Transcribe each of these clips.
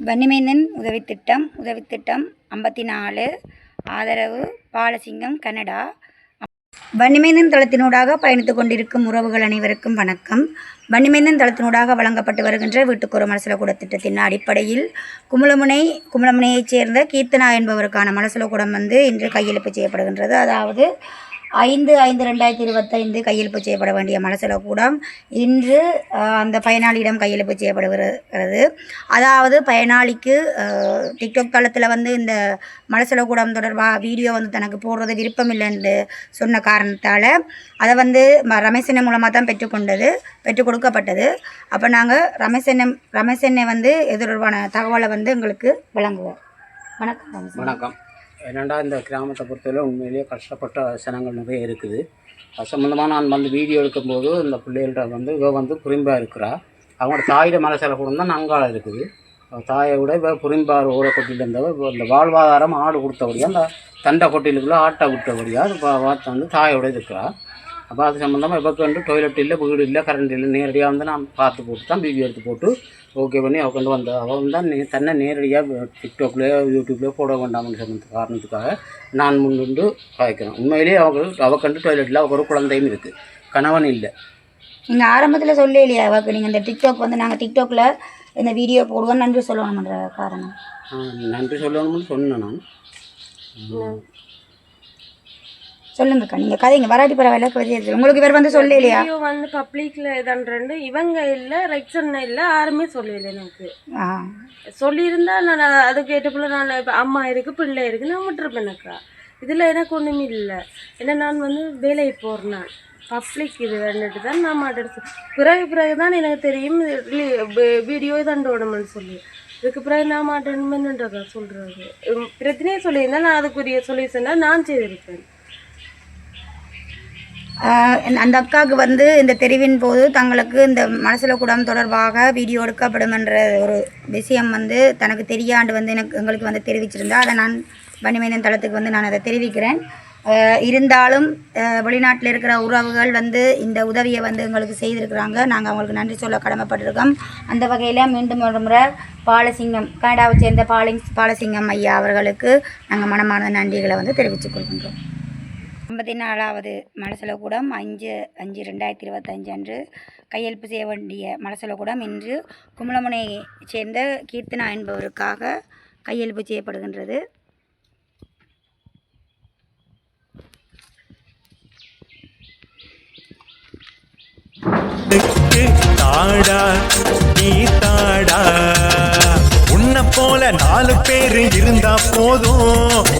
வன்னிமைந்தன் உதவித் திட்டம் உதவித் திட்டம் ஐம்பத்தி நாலு ஆதரவு பாலசிங்கம் கனடா. வன்னிமைந்தன் தளத்தினூடாக பயணித்துக் கொண்டிருக்கும் உறவுகள் அனைவருக்கும் வணக்கம். வன்னிமைந்தன் தளத்தினூடாக வழங்கப்பட்டு வருகின்ற வீட்டுக்கொரு மலசல கூட திட்டத்தின் அடிப்படையில் குமுளமுனை குமுளமுனையைச் சேர்ந்த கீர்த்தனா என்பவருக்கான மலசல கூடம் வந்து இன்று கையெழுப்பு செய்யப்படுகின்றது. அதாவது ஐந்து ஐந்து ரெண்டாயிரத்தி இருபத்தைந்து கையெழுப்பு செய்யப்பட வேண்டிய மனசில் கூடம் இன்று அந்த பயனாளியிடம் கையெழுப்பு செய்யப்படுகிறது. அதாவது பயனாளிக்கு டிக்டாக் தளத்தில் வந்து இந்த மனசில் கூடம் தொடர்பாக வீடியோ வந்து தனக்கு போடுறது விருப்பம் இல்லைன்னு சொன்ன காரணத்தால் அதை வந்து ம- ரமேசனை மூலமாக தான் பெற்றுக்கொண்டது பெற்றுக் கொடுக்கப்பட்டது. அப்போ நாங்கள் ரமேசனை ரமேசனை வந்து எதிர்பான தகவலை வந்து எங்களுக்கு வழங்குவோம். வணக்கம் வணக்கம். என்னடா இந்த கிராமத்தை பொறுத்தவரை உண்மையிலேயே கஷ்டப்பட்ட சனங்கள் நிறைய இருக்குது. அது சம்மந்தமாக நான் வந்து வீடியோ எடுக்கும்போது இந்த பிள்ளைகள்கிட்ட வந்து இவ வந்து புரிம்பாக இருக்கிறா. அவங்களோட தாயோட மனசில் கூட தான் நங்கால இருக்குது. தாயை விட இப்போ புரிம்பார் ஊரை கொட்டியில் இருந்தவ இப்போ இந்த வாழ்வாதாரம் ஆடு கொடுத்தபடியா அந்த தண்டை கொட்டிலுக்குள்ளே ஆட்டை விட்டபடியா அது பார்த்து வந்து தாயோட இருக்கிறா. அப்போ அது சம்மந்தமாக இவக்கு வந்து டொய்லெட் இல்லை வீடு இல்லை கரண்ட் இல்லை நேரடியாக வந்து நான் பார்த்து போட்டு தான் வீடியோ எடுத்து போட்டு ஓகே பண்ணி அவ கொண்டு வந்த அவள் வந்து நே தன்னை நேரடியாக டிக்டாக்லேயோ யூடியூப்லேயோ போட வேண்டாம்னு சொன்ன காரணத்துக்காக நான் முன்னின்று காய்க்கிறேன் உண்மையிலேயே அவங்க அவ கண்டு டொய்லெட்டில் அவ ஒரு குழந்தையும் இருக்குது கணவன் இல்லை நீங்கள் ஆரம்பத்தில் சொல்லவே இல்லையா அவருக்கு நீங்கள் இந்த டிக்டாக் வந்து நாங்கள் டிக்டாக்ல இந்த வீடியோ போடுவோம் நன்றி சொல்லணும்ன்ற காரணம் ஆ, நன்றி சொல்லணும்னு சொன்னேன் நான் சொல்லுங்கக்கா நீங்கள் கதைங்க வராட்டி பரவாயில்ல கவிதை உங்களுக்கு இவர் வந்து சொல்ல இல்லையா வீடியோ வந்து பப்ளிக்ல இதன்றண்டு இவங்க இல்ல ரெக்ஷன் இல்ல யாருமே சொல்லல எனக்கு. சொல்லியிருந்தா நான் அத- கேட்டப்பல நான் இப்ப அம்மா இருக்கு பிள்ளை இருக்கு நான் விட்டுருப்பேனக்கா இதுல எனக்கு ஒண்ணுமே இல்லை. ஏன்னா நான் வந்து வேலைக்கு போறேன் பப்ளிக் இது வந்துட்டு தான் நான் மாட்டேன் பிறகு பிறகு தான் எனக்கு தெரியும் வீடியோ தண்டோடணும்னு சொல்லி. இதுக்கு பிறகு நான் மாட்டேன்னுன்றதா சொல்றது உம், பிரச்சனையே சொல்லியிருந்தா நான் அதுக்குரிய சொல்யூஷனை நான் செய்திருப்பேன். அந்த அக்காவுக்கு வந்து இந்த தெரிவின் போது தங்களுக்கு இந்த மனசில் குடம் தொடர்பாக வீடியோ எடுக்கப்படும் என்ற ஒரு விஷயம் வந்து தனக்கு தெரியாண்டு வந்து எனக்கு எங்களுக்கு வந்து தெரிவிச்சிருந்தா அதை நான் வன்னிமைந்தன் தளத்துக்கு வந்து நான் அதை தெரிவிக்கிறேன். இருந்தாலும் வெளிநாட்டில் இருக்கிற உறவுகள் வந்து இந்த உதவியை வந்து எங்களுக்கு செய்திருக்கிறாங்க. நாங்கள் அவங்களுக்கு நன்றி சொல்ல கடமைப்பட்டிருக்கோம். அந்த வகையில் மீண்டும் ஒரு முறை பாலசிங்கம் கனடாவை சேர்ந்த பாலிங் பாலசிங்கம் ஐயா அவர்களுக்கு நாங்கள் மனமான நன்றிகளை வந்து தெரிவித்துக் கொள்கின்றோம். ஐம்பத்தி நாலாவது மலசலகூடம் அஞ்சு அஞ்சு ரெண்டாயிரத்தி இருபத்தஞ்சு அன்று கையெழுப்பு செய்ய வேண்டிய மலசலகூடம் இன்று கும்பலமுனையை சேர்ந்த கீர்த்தனா என்பவருக்காக கையெழுப்பு செய்யப்படுகின்றது. தாடா நீ தாடா. உன்னை போல நாலு பேரு இருந்தா போதும்.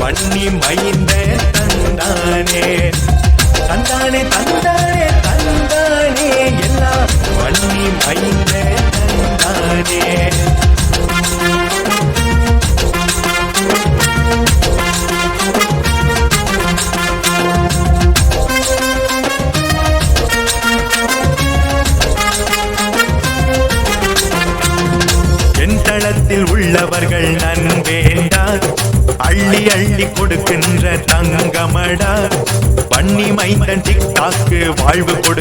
எல்லாம் பண்ணி மைந்த தந்தானே. தந்தானே தந்தானே தந்தானே. எல்லாம் பண்ணி மைந்த தந்தானே. உள்ளவர்கள் நன் வேண்டான் அள்ளி அள்ளி கொடுக்கின்ற தங்கமடா. பண்ணி மைந்தன் டிக்டாக்கு வாழ்வு கொடு